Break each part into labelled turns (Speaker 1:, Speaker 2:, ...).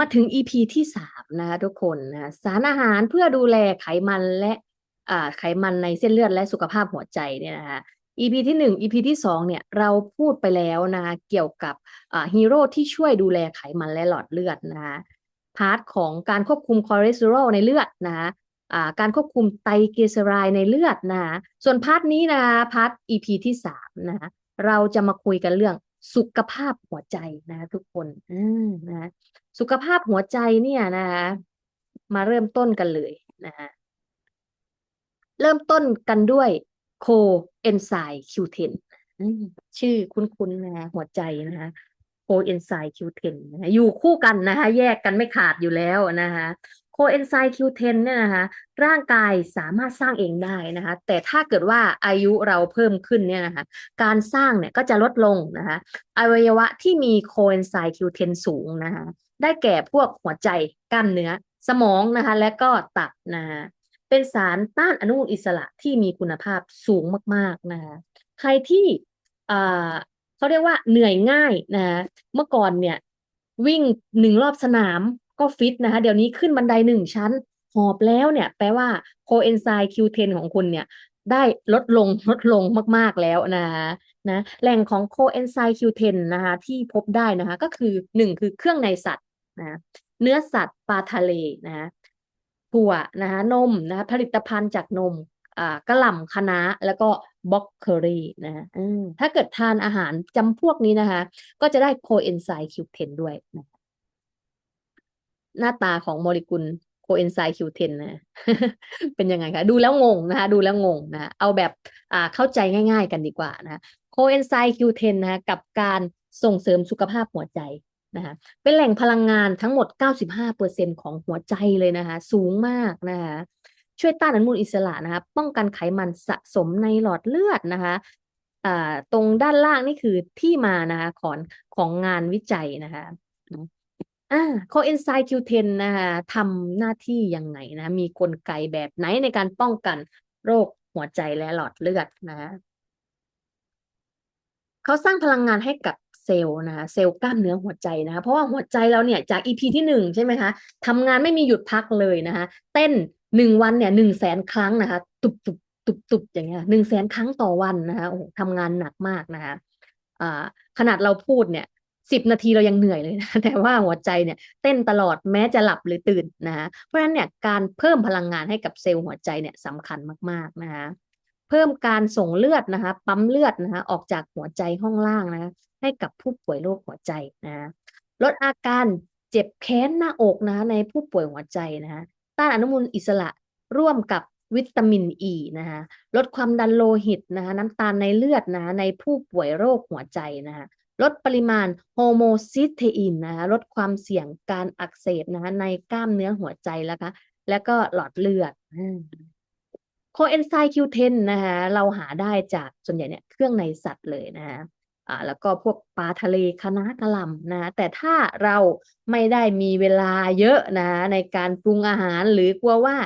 Speaker 1: มาถึง EP ที่สามนะคะทุกคนนะสารอาหารเพื่อดูแลไขมันและไขมันในเส้นเลือดและสุขภาพหัวใจเนี่ยนะคะ EP ที่หนึ่ง EP ที่สองเนี่ยเราพูดไปแล้วนะคะเกี่ยวกับฮีโร่ที่ช่วยดูแลไขมันและหลอดเลือดนะคะพาร์ทของการควบคุมคอเลสเตอรอลในเลือดนะคะการควบคุมไตรกลีเซอไรด์ในเลือดนะคะส่วนพาร์ทนี้นะคะพาร์ท EP ที่สามนะคะเราจะมาคุยกันเรื่อง สุขภาพหัวใจนะคะทุกคนอืมนะคะสุขภาพหัวใจเนี่ยนะคะมาเริ่มต้นกันเลยนะคะเริ่มต้นกันด้วยโคเอนไซม์ Q10 อืมชื่อคุ้นๆนะคะหัวใจนะคะโคเอนไซม์ Q10 นะคะอยู่คู่กันนะคะแยกกันไม่ขาดอยู่แล้วนะคะโค เอนไซม์ Q10 เนี่ยนะคะร่างกายสามารถสร้างเองได้นะคะแต่ถ้าเกิดว่าอายุเราเพิ่มขึ้นเนี่ยนะคะการสร้างเนี่ยก็จะลดลงนะคะอวัยวะที่มีโคเอนไซม์ Q10 สูงนะคะได้แก่พวกหัวใจกล้ามเนื้อ สมองนะคะและก็ตับนะคะเป็นสารต้านอนุมูลอิสระที่มีคุณภาพสูงมากๆนะคะใครที่อ่าเขาเรียกว่าเหนื่อยง่ายนะะเมื่อก่อนเนี่ยวิ่งหนึ่งรอบสนาม ก็ฟิตนะคะเดี๋ยวนี้ขึ้นบันไดหนึ่งชั้น หอบแล้วเนี่ย แปลว่าโคเอนไซม์ Q10 ของคุณเนี่ย ได้ลดลงลดลงมาก ๆ แล้วนะคะนะแหล่งของโคเอนไซม์ Q10 นะคะที่พบได้นะคะ ก็คือหนึ่งคือเครื่องในสัตว์นะเนื้อสัตว์ปลาทะเลนะถั่วนะคะนมนะคะผลิตภัณฑ์จากนมอ่ากระหล่ำคะน้าแล้วก็บล็อกเคอรี่นะถ้าเกิดทานอาหารจำพวกนี้นะคะ ก็จะได้โคเอนไซม์ Q10 ด้วยนะ หน้าตาของโมเลกุลโคเอนไซม์ Q10 นนะเป็นยังไงคะดูแล้วงงนะคะดูแล้วงงนะเอาแบบอ่าเข้าใจง่าย ๆ กันดีกว่านะโคเอนไซม์ Q10 นะคะกับการส่งเสริมสุขภาพหัวใจนะคะเป็นแหล่งพลังงานทั้งหมด 95%ของหัวใจเลยนะคะ สูงมากนะคะช่วยต้านอนุมูลอิสระนะคะ ป้องกันไขมันสะสมในหลอดเลือดนะคะอ่าตรงด้านล่างนี่คือที่มานะคะของของงานวิจัยนะคะ อ่าโคเอนไซม์ Q10 นะคะทำหน้าที่ยังไงนะ มีกลไกแบบไหนในการป้องกันโรคหัวใจและหลอดเลือดนะเขาสร้างพลังงานให้กับเซลล์นะคะเซลล์กล้ามเนื้อหัวใจนะคะเพราะว่าหัวใจเราเนี่ยจาก EP ที่หนึ่งใช่ไหมคะทำงานไม่มีหยุดพักเลยนะคะเต้นหนึ่งวันเนี่ยหนึ่งแสนครั้งนะคะ ตุบตุบตุบตุบอย่างเงี้ยหนึ่งแสนครั้งต่อวันนะคะโอ้ทำงานหนักมากนะคะอ่าขนาดเราพูดเนี่ย สิบนาทีเรายังเหนื่อยเลยนะแต่ว่าหัวใจเนี่ยเต้นตลอดแม้จะหลับหรือตื่นนะคะเพราะฉะนั้นเนี่ยการเพิ่มพลังงานให้กับเซลล์หัวใจเนี่ยสำคัญมากๆนะคะเพิ่มการส่งเลือดนะคะปั๊มเลือดนะคะออกจากหัวใจห้องล่างนะคะให้กับผู้ป่วยโรคหัวใจนะลดอาการเจ็บแค้นหน้าอกนะคะในผู้ป่วยหัวใจนะคะต้านอนุมูลอิสระร่วมกับวิตามินอ e ีนะคะลดความดันโลหิตนะคะน้ำตาลในเลือดนะะในผู้ป่วยโรคหัวใจนะคะ ลดปริมาณโฮโมซิสเทอินนะคะลดความเสี่ยงการอักเสบนะคะในกล้ามเนื้อหัวใจแล้วก็แล้วก็หลอดเลือดโคเอนไซม์ Q10 นนะคะเราหาได้จากส่วนใหญ่เนี่ยเครื่องในสัตว์เลยนะคะอ่าแล้วก็พวกปลาทะเลคณะกะหล่ำนะแต่ถ้าเราไม่ได้มีเวลาเยอะนะในการปรุงอาหารหรือกลัวว่า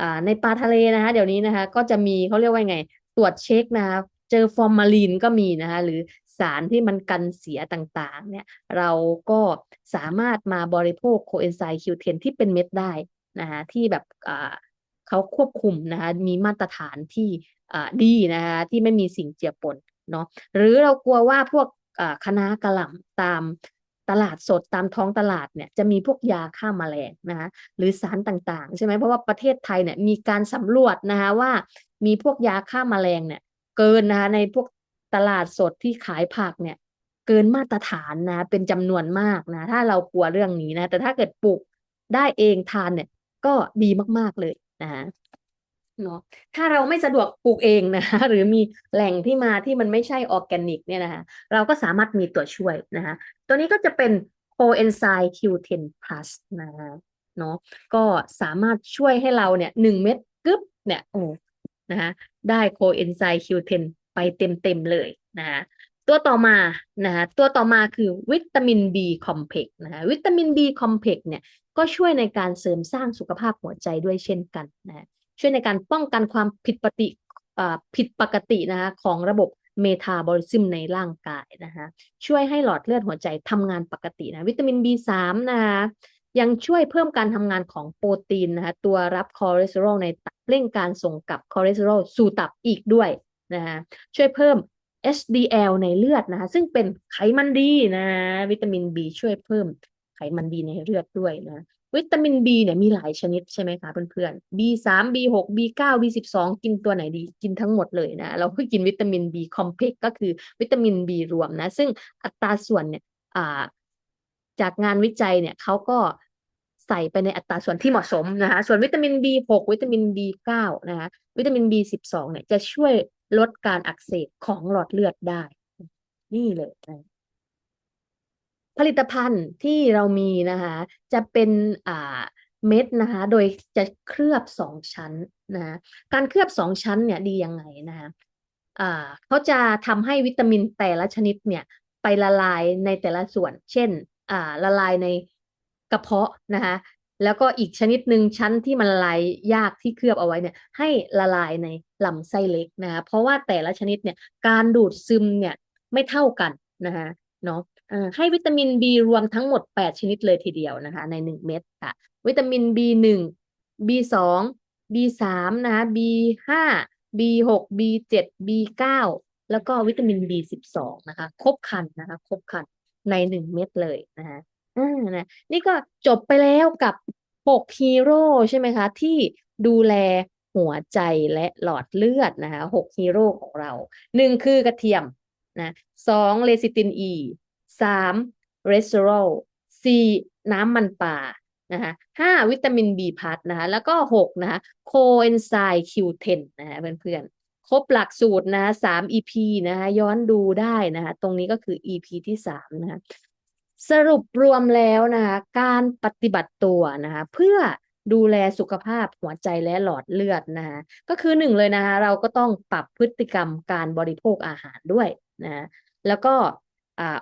Speaker 1: อ่าในปลาทะเลนะคะเดี๋ยวนี้นะคะก็จะมีเขาเรียกว่าไง ตรวจเช็คนะคะ เจอฟอร์มาลีนก็มีนะคะหรือสารที่มันกันเสียต่างๆเนี่ยเราก็สามารถมาบริโภคโคเอนไซม์ Q10 ที่เป็นเม็ดได้นะคะที่แบบเขาควบคุมนะคะมีมาตรฐานที่ดีนะคะที่ไม่มีสิ่งเจือปนเนาะหรือเรากลัวว่าพวกคณะกระหล่ำตามตลาดสดตามท้องตลาดเนี่ยจะมีพวกยาฆ่าแมลงนะคะหรือสารต่างๆ ใช่ไหมเพราะว่าประเทศไทยเนี่ยมีการสำรวจนะคะว่ามีพวกยาฆ่าแมลงเนี่ย เกินนะคะในพวกตลาดสดที่ขายผักเนี่ย เกินมาตรฐานนะ เป็นจำนวนมากนะ ถ้าเรากลัวเรื่องนี้นะ แต่ถ้าเกิดปลูกได้เองทานเนี่ย ก็ดีมาก ๆเลยนะเนาะถ้าเราไม่สะดวกปลูกเองนะคะหรือมีแหล่งที่มาที่มันไม่ใช่ออร์แกนิกเนี่ยนะคะเราก็สามารถมีตัวช่วยนะคะตัวนี้ก็จะเป็น coenzyme Q10 plus นะคะเนาะก็สามารถช่วยให้เราเนี่ยหนึ่งเม็ดกึ๊บเนี่ยโอ้นะคะ ได้ coenzyme Q10 ไปเต็มๆเลยนะคะตัวต่อมานะคะตัวต่อมาคือวิตามิน B complex นะคะวิตามิน B complex เนี่ยก็ช่วยในการเสริมสร้างสุขภาพหัวใจด้วยเช่นกันนะช่วยในการป้องกันความผิดปกติผิดปกตินะคะของระบบเมตาบอลิซึมในร่างกายนะคะช่วยให้หลอดเลือดหัวใจทำงานปกตินะวิตามิน B3 นะคะ ยังช่วยเพิ่มการทำงานของโปรตีนนะคะตัวรับคอเลสเตอรอลในตับเร่งการส่งกลับคอเลสเตอรอลสู่ตับอีกด้วยนะคะช่วยเพิ่ม HDL ในเลือดนะคะซึ่งเป็นไขมันดีนะวิตามิน B ช่วยเพิ่มไขมันดีในเลือดด้วยนะวิตามิน B เนี่ยมีหลายชนิดใช่ไหมคะเพื่อนๆ B3 B6 B9 B12 กินตัวไหนดีกินทั้งหมดเลยนะเราก็กินวิตามิน B คอมเพล็กก็คือวิตามิน B รวมนะซึ่งอัตราส่วนเนี่ยจากงานวิจัยเนี่ยเขาก็ ใส่ไปในอัตราส่วนที่เหมาะสมนะคะ ส่วนวิตามิน B6 วิตามิน B9 นะคะวิตามิน B12 เนี่ยจะช่วยลดการอักเสบของหลอดเลือดได้ นี่เลยนะผลิตภัณฑ์ที่เรามีนะคะ จะเป็นอ่าเม็ดนะคะ โดยจะเคลือบสองชั้นนะการเคลือบสองชั้นเนี่ยดียังไงนะคะอ่าเขาจะทำให้วิตามินแต่ละชนิดเนี่ยไปละลายในแต่ละส่วน เช่นอ่าละลายใน ระเพาะนะคะแล้วก็อีกชนิดหนึ่งชั้นที่มันละลายยากที่เคลือบเอาไว้เนี่ยให้ละลายในลำไส้เล็กนะคะเพราะว่าแต่ละชนิดเนี่ยการดูดซึมเนี่ยไม่เท่ากันนะคะเนาะให้วิตามิน B รวมทั้งหมด 8 ชนิดเลยทีเดียวนะคะใน 1 เม็ดค่ะ วิตามิน B1 B2 B3 นะคะ B5 B6 B7 B9 แล้วก็วิตามิน B12 นะคะ ครบคันนะคะ ครบคันใน 1 เม็ดเลยนะคะ อ่านะนี่ก็จบไปแล้วกับ6ฮีโร่ใช่ไหมคะ ที่ดูแลหัวใจและหลอดเลือดนะคะ6ฮีโร่ของเรา1คือกระเทียมนะ2เลซิติน E 3เรสเตอรอล4น้ำมันป่านะคะ5วิตามิน B พัทนะคะแล้วก็6นะคะโคเอนไซม์ Q10 นนะคะเพื่อนๆ ครบหลักสูตรนะ3 EP นะคะย้อนดูได้นะคะตรงนี้ก็คือ EP ที่3นะคะ สรุปรวมแล้วนะคะการปฏิบัติตัวนะคะเพื่อดูแลสุขภาพหัวใจและหลอดเลือดนะคะก็คือหนึ่งเลยนะคะเราก็ต้องปรับพฤติกรรมการบริโภคอาหารด้วยนะแล้วก็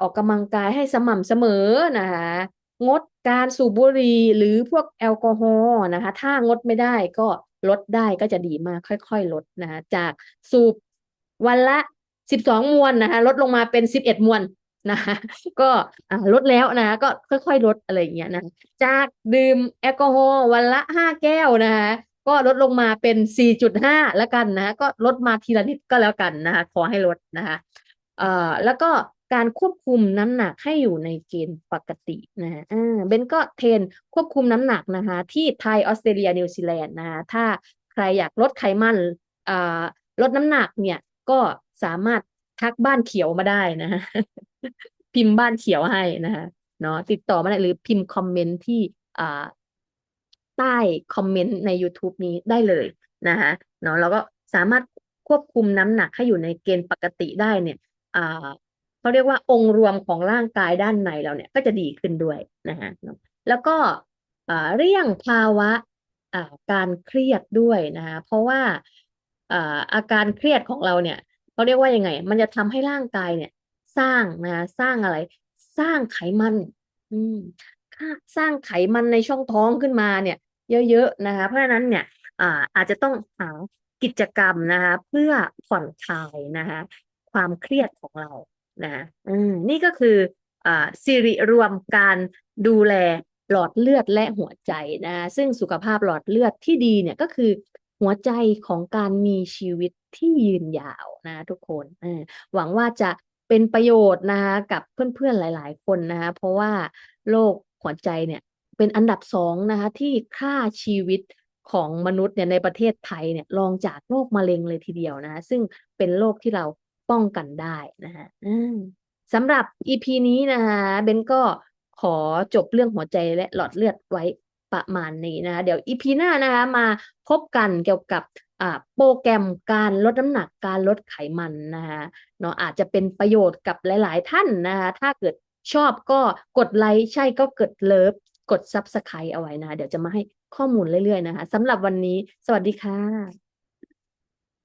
Speaker 1: ออกกำลังกายให้สม่ำเสมอนะคะงดการสูบบุหรี่หรือพวกแอลกอฮอล์นะคะถ้างดไม่ได้ก็ลดได้ก็จะดีมากค่อยๆ ลดนะคะจากสูบวันละสิบสองมวนนะคะลดลงมาเป็นสิบเอ็ดมวน นะคะก็ลดแล้วนะก็ค่อยๆลดอะไรอย่างเงี้ยนะจากดื่มแอลกอฮอล์วันละห้าแก้วนะคะก็ลดลงมาเป็นสี่จุดห้าแล้วกันนะก็ลดมาทีละนิดก็แล้วกันนะคะขอให้ลดนะคะเอ่อแล้วก็การควบคุมน้ำหนักให้อยู่ในเกณฑ์ปกตินะฮะเบนก็เทรนควบคุมน้ำหนักนะคะที่ไทยออสเตรเลียนิวซีแลนด์นะคะถ้าใครอยากลดไขมันอ่าลดน้ำหนักเนี่ยก็สามารถ ทักบ้านเขียวมาได้นะฮะพิมพ์บ้านเขียวให้นะคะเนาะติดต่อมาได้หรือพิมพ์คอมเมนต์ที่อ่าใต้คอมเมนต์ใน YouTube นี้ได้เลยนะคะเนาะเราก็สามารถควบคุมน้ำหนักให้อยู่ในเกณฑ์ปกติได้เนี่ยอ่าเขาเรียกว่าองค์รวมของร่างกายด้านในเราเนี่ยก็จะดีขึ้นด้วยนะฮะแล้วก็เรี่ยงภาวะการเครียดด้วยนะคะเพราะว่าอาการเครียดของเราเนี่ย เขาเรียกว่ายังไง มันจะทำให้ร่างกายเนี่ย สร้างนะสร้างอะไร สร้างไขมัน อืมสร้างไขมันในช่องท้องขึ้นมาเนี่ย เยอะๆนะคะ เพราะฉะนั้นเนี่ยอ่าอาจจะต้องหากิจกรรมนะคะ เพื่อผ่อนคลายนะคะ ความเครียดของเรานะอืมนี่ก็คืออ่าสิริรวมการดูแลหลอดเลือดและหัวใจนะซึ่งสุขภาพหลอดเลือดที่ดีเนี่ยก็คือหัวใจของการมีชีวิต ที่ยืนยาวนะทุกคนหวังว่าจะเป็นประโยชน์นะคะกับเพื่อนๆหลาย ๆ คนนะคะเพราะว่าโรคหัวใจเนี่ยเป็นอันดับสองนะคะที่ค่าชีวิตของมนุษย์เนี่ยในประเทศไทยเนี่ยรองจากโรคมะเร็งเลยทีเดียวนะซึ่งเป็นโรคที่เราป้องกันได้นะฮะสำหรับ EP นี้นะคะเบนก็ขอจบเรื่องหัวใจและหลอดเลือดไว้ ประมาณนี้นะคะเดี๋ยวอีพีหน้านะคะมาพบกันเกี่ยวกับโปรแกรมการลดน้ำหนักการลดไขมันนะคะเนาะอาจจะเป็นประโยชน์กับหลาย ๆ ท่านนะคะถ้าเกิดชอบก็กดไลค์ใช่ก็กดเลิฟกดซับสไครต์เอาไว้นะ เดี๋ยวจะมาให้ข้อมูลเรื่อย ๆ นะคะสำหรับวันนี้ สวัสดีค่ะ